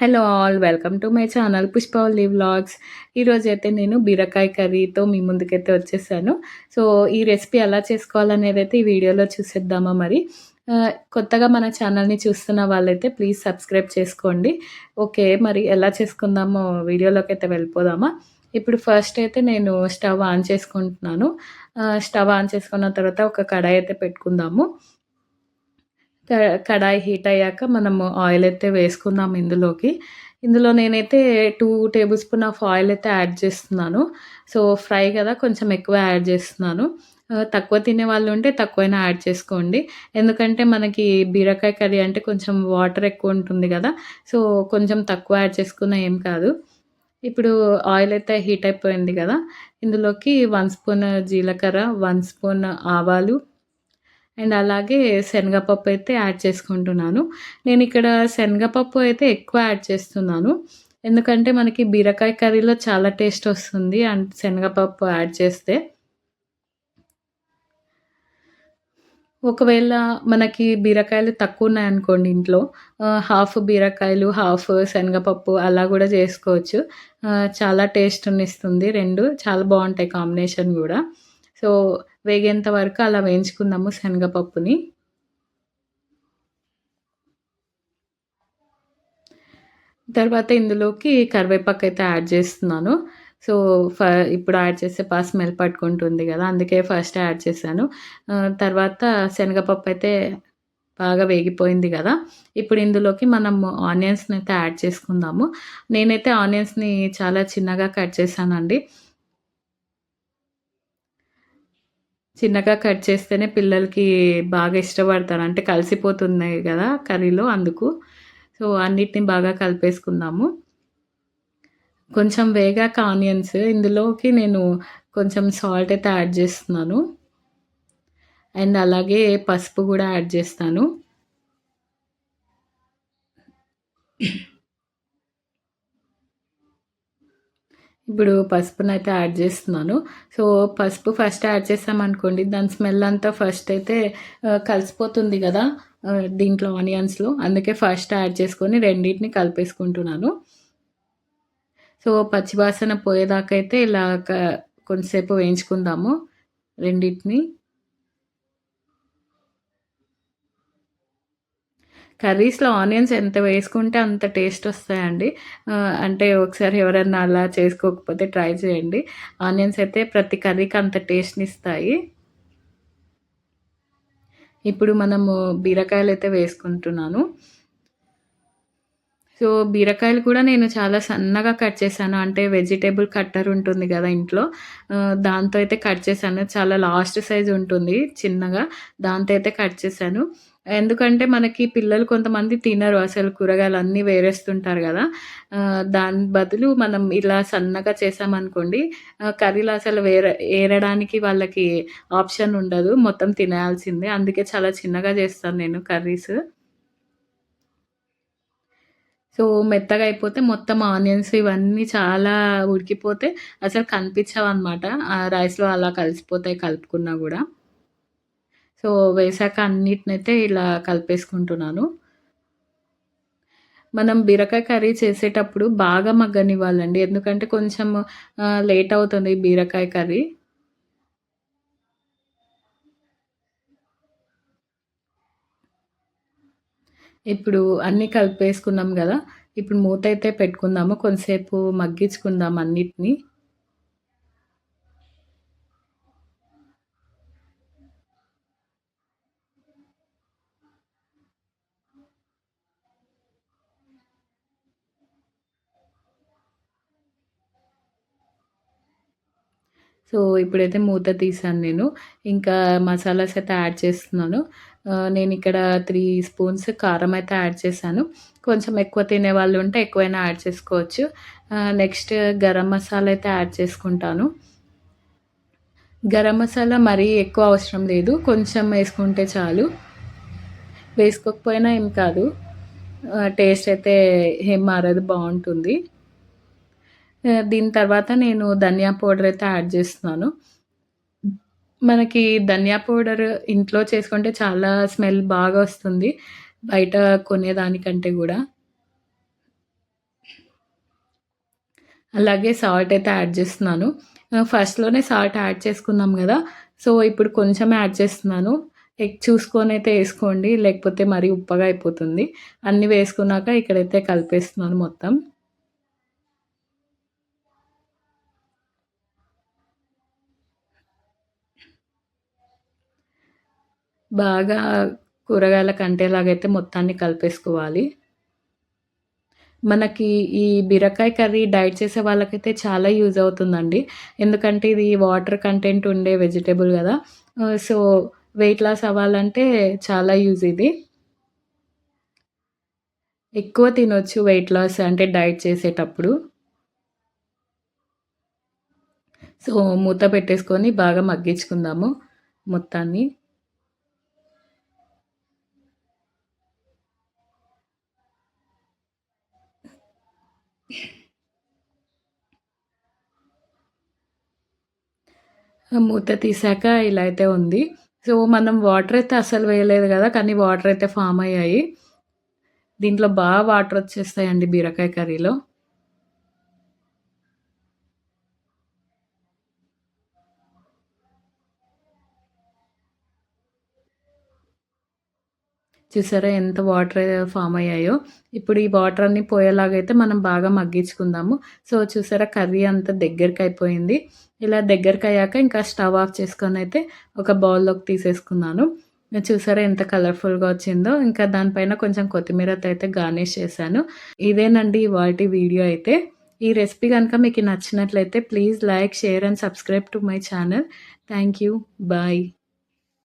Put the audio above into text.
Hello all welcome to my channel Pushpavalli vlogs ఈరోజు అయితే నేను బీరకాయ కర్రీతో మీ ముందుకైతే వచ్చేసాను. సో ఈ రెసిపీ ఎలా చేసుకోవాలనేది అయితే ఈ వీడియోలో చూసేద్దామా మరి. కొత్తగా మన ఛానల్ని చూస్తున్న వాళ్ళైతే ప్లీజ్ సబ్స్క్రైబ్ చేసుకోండి. ఓకే మరి ఎలా చేసుకుందామో వీడియోలోకి అయితే వెళ్ళిపోదామా. ఇప్పుడు ఫస్ట్ అయితే నేను స్టవ్ ఆన్ చేసుకుంటున్నాను. స్టవ్ ఆన్ చేసుకున్న తర్వాత ఒక కడాయి అయితే పెట్టుకుందాము. కడాయి హీట్ అయ్యాక మనము ఆయిల్ అయితే వేసుకుందాం ఇందులోకి. ఇందులో నేనైతే two tablespoon of oil అయితే యాడ్ చేస్తున్నాను. సో ఫ్రై కదా కొంచెం ఎక్కువ యాడ్ చేస్తున్నాను. తక్కువ తినే వాళ్ళు ఉంటే తక్కువైనా యాడ్ చేసుకోండి. ఎందుకంటే మనకి బీరకాయ కర్రీ అంటే కొంచెం వాటర్ ఎక్కువ ఉంటుంది కదా సో కొంచెం తక్కువ యాడ్ చేసుకున్న ఏం కాదు. ఇప్పుడు ఆయిల్ అయితే హీట్ అయిపోయింది కదా ఇందులోకి వన్ స్పూన్ జీలకర్ర వన్ స్పూన్ ఆవాలు అండ్ అలాగే శనగపప్పు అయితే యాడ్ చేసుకుంటున్నాను. నేను ఇక్కడ శనగపప్పు అయితే ఎక్కువ యాడ్ చేస్తున్నాను. ఎందుకంటే మనకి బీరకాయ కర్రీలో చాలా టేస్ట్ వస్తుంది అండ్ శనగపప్పు యాడ్ చేస్తే. ఒకవేళ మనకి బీరకాయలు తక్కువ ఉన్నాయనుకోండి ఇంట్లో హాఫ్ బీరకాయలు హాఫ్ శనగపప్పు అలా కూడా చేసుకోవచ్చు. చాలా టేస్ట్ ఇస్తుంది రెండు చాలా బాగుంటాయి కాంబినేషన్ కూడా. సో వేగేంత వరకు అలా వేయించుకుందాము శనగపప్పుని. తర్వాత ఇందులోకి కరివేపాకు అయితే యాడ్ చేస్తున్నాను. సో ఫ ఇప్పుడు యాడ్ చేస్తే పా స్మెల్ పట్టుకుంటుంది కదా అందుకే ఫస్ట్ యాడ్ చేశాను. తర్వాత శనగపప్పు అయితే బాగా వేగిపోయింది కదా ఇప్పుడు ఇందులోకి మనం ఆనియన్స్ని అయితే యాడ్ చేసుకుందాము. నేనైతే ఆనియన్స్ని చాలా చిన్నగా కట్ చేశానండి. చిన్నగా కట్ చేస్తేనే పిల్లలకి బాగా ఇష్టపడతారు. అంటే కలిసిపోతున్నాయి కదా కర్రీలో అందుకు. సో అన్నిటిని బాగా కలిపేసుకుందాము. కొంచెం వేగాక ఆనియన్స్. ఇందులోకి నేను కొంచెం సాల్ట్ అయితే యాడ్ చేస్తున్నాను. అండ్ అలాగే పసుపు కూడా యాడ్ చేస్తాను. ఇప్పుడు పసుపునైతే యాడ్ చేస్తున్నాను. సో పసుపు ఫస్ట్ యాడ్ చేసామనుకోండి దాని స్మెల్ అంతా ఫస్ట్ అయితే కలిసిపోతుంది కదా దీంట్లో ఆనియన్స్లో అందుకే ఫస్ట్ యాడ్ చేసుకొని రెండింటిని కలిపేసుకుంటున్నాను. సో పచ్చివాసన పోయేదాకైతే ఇలా కొంతసేపు వేయించుకుందాము. రెండింటిని కర్రీస్లో ఆనియన్స్ ఎంత వేసుకుంటే అంత టేస్ట్ వస్తాయండి. అంటే ఒకసారి ఎవరైనా అలా చేసుకోకపోతే ట్రై చేయండి. ఆనియన్స్ అయితే ప్రతి కర్రీకి అంత టేస్ట్ని ఇస్తాయి. ఇప్పుడు మనము బీరకాయలు అయితే వేసుకుంటున్నాను. సో బీరకాయలు కూడా నేను చాలా సన్నగా కట్ చేశాను. అంటే వెజిటేబుల్ కట్టర్ ఉంటుంది కదా ఇంట్లో. దాంతో అయితే కట్ చేశాను. చాలా లాస్ట్ సైజ్ ఉంటుంది చిన్నగా. దాంతో అయితే కట్ చేశాను. ఎందుకంటే మనకి పిల్లలు కొంతమంది తినరు అసలు కూరగాయలు అన్నీ వేరేస్తుంటారు కదా. దాని బదులు మనం ఇలా సన్నగా చేసామనుకోండి కర్రీలో అసలు వేరే ఏరడానికి వాళ్ళకి ఆప్షన్ ఉండదు మొత్తం తినాల్సిందే. అందుకే చాలా చిన్నగా చేస్తాను నేను కర్రీస్. సో మెత్తగా అయిపోతే మొత్తం ఆనియన్స్ ఇవన్నీ చాలా ఉడికిపోతే అసలు కనిపించవు అనమాట రైస్లో అలా కలిసిపోతాయి కలుపుకున్నా కూడా. సో వేసాక అన్నిటినైతే ఇలా కలిపేసుకుంటున్నాను. మనం బీరకాయ కర్రీ చేసేటప్పుడు బాగా మగ్గనివ్వాలండి. ఎందుకంటే కొంచెం లేట్ అవుతుంది బీరకాయ కర్రీ. ఇప్పుడు అన్నీ కలిపేసుకున్నాం కదా. ఇప్పుడు మూత అయితే పెట్టుకుందాము. కొంతసేపు మగ్గించుకుందాం అన్నిటినీ. సో ఇప్పుడైతే మూత తీసాను నేను. ఇంకా మసాలాస్ అయితే యాడ్ చేస్తున్నాను. నేను ఇక్కడ త్రీ స్పూన్స్ కారం అయితే యాడ్ చేశాను. కొంచెం ఎక్కువ తినే వాళ్ళు ఉంటే ఎక్కువైనా యాడ్ చేసుకోవచ్చు. నెక్స్ట్ గరం మసాలా అయితే యాడ్ చేసుకుంటాను. గరం మసాలా మరీ ఎక్కువ అవసరం లేదు. కొంచెం వేసుకుంటే చాలు. వేసుకోకపోయినా ఏం కాదు. టేస్ట్ అయితే ఏం మారదు బాగుంటుంది. దీని తర్వాత నేను ధనియా పౌడర్ అయితే యాడ్ చేస్తున్నాను మనకి ధనియా పౌడర్ ఇంట్లో చేసుకుంటే చాలా స్మెల్ బాగా వస్తుంది బయట కొనేదానికంటే కూడా అలాగే సాల్ట్ అయితే యాడ్ చేస్తున్నాను. ఫస్ట్‌లోనే సాల్ట్ యాడ్ చేసుకున్నాం కదా సో, ఇప్పుడు కొంచెం యాడ్ చేస్తున్నాను. ఎగ్ చూసుకొని అయితే వేసుకోండి లేకపోతే మరీ ఉప్పగా అయిపోతుంది. అన్నీ వేసుకున్నాక ఇక్కడైతే కలిపేస్తున్నాను మొత్తం. బాగా కూరగాయల కంటేలాగైతే మొత్తాన్ని కలిపేసుకోవాలి. మనకి ఈ బీరకాయ కర్రీ డైట్ చేసే వాళ్ళకైతే చాలా యూజ్ అవుతుందండి. ఎందుకంటే ఇది వాటర్ కంటెంట్ ఉండే వెజిటేబుల్ కదా సో, వెయిట్ లాస్ అవ్వాలంటే చాలా యూజ్ ఇది. ఎక్కువ తినొచ్చు వెయిట్ లాస్ అంటే డైట్ చేసేటప్పుడు. సో, మూత పెట్టేసుకొని బాగా మగ్గించుకుందాము మొత్తాన్ని. మూత తీసాక ఇలా అయితే ఉంది. సో, మనం వాటర్ అయితే అసలు వేయలేదు కదా కానీ వాటర్ అయితే ఫామ్ అయ్యాయి. దీంట్లో బాగా వాటర్ వచ్చేస్తాయండి బీరకాయ కర్రీలో. చూసారా ఎంత వాటర్ ఫామ్ అయ్యాయో. ఇప్పుడు ఈ వాటర్ అన్నీ పోయేలాగైతే మనం బాగా మగ్గించుకుందాము. సో, చూసారా కర్రీ అంతా దగ్గరకయిపోయింది. ఇలా దగ్గరకయ్యాక ఇంకా స్టవ్ ఆఫ్ చేసుకొని అయితే ఒక బౌల్‌లోకి తీసేసుకున్నాను. చూసారా ఎంత కలర్‌ఫుల్‌గా వచ్చిందో. ఇంకా దానిపైన కొంచెం కొత్తిమీరతో అయితే గార్నిష్ చేశాను. ఇదేనండి వాటి వీడియో అయితే. ఈ రెసిపీ కనుక మీకు నచ్చినట్లయితే please like, share and subscribe to my channel. Thank you. Bye.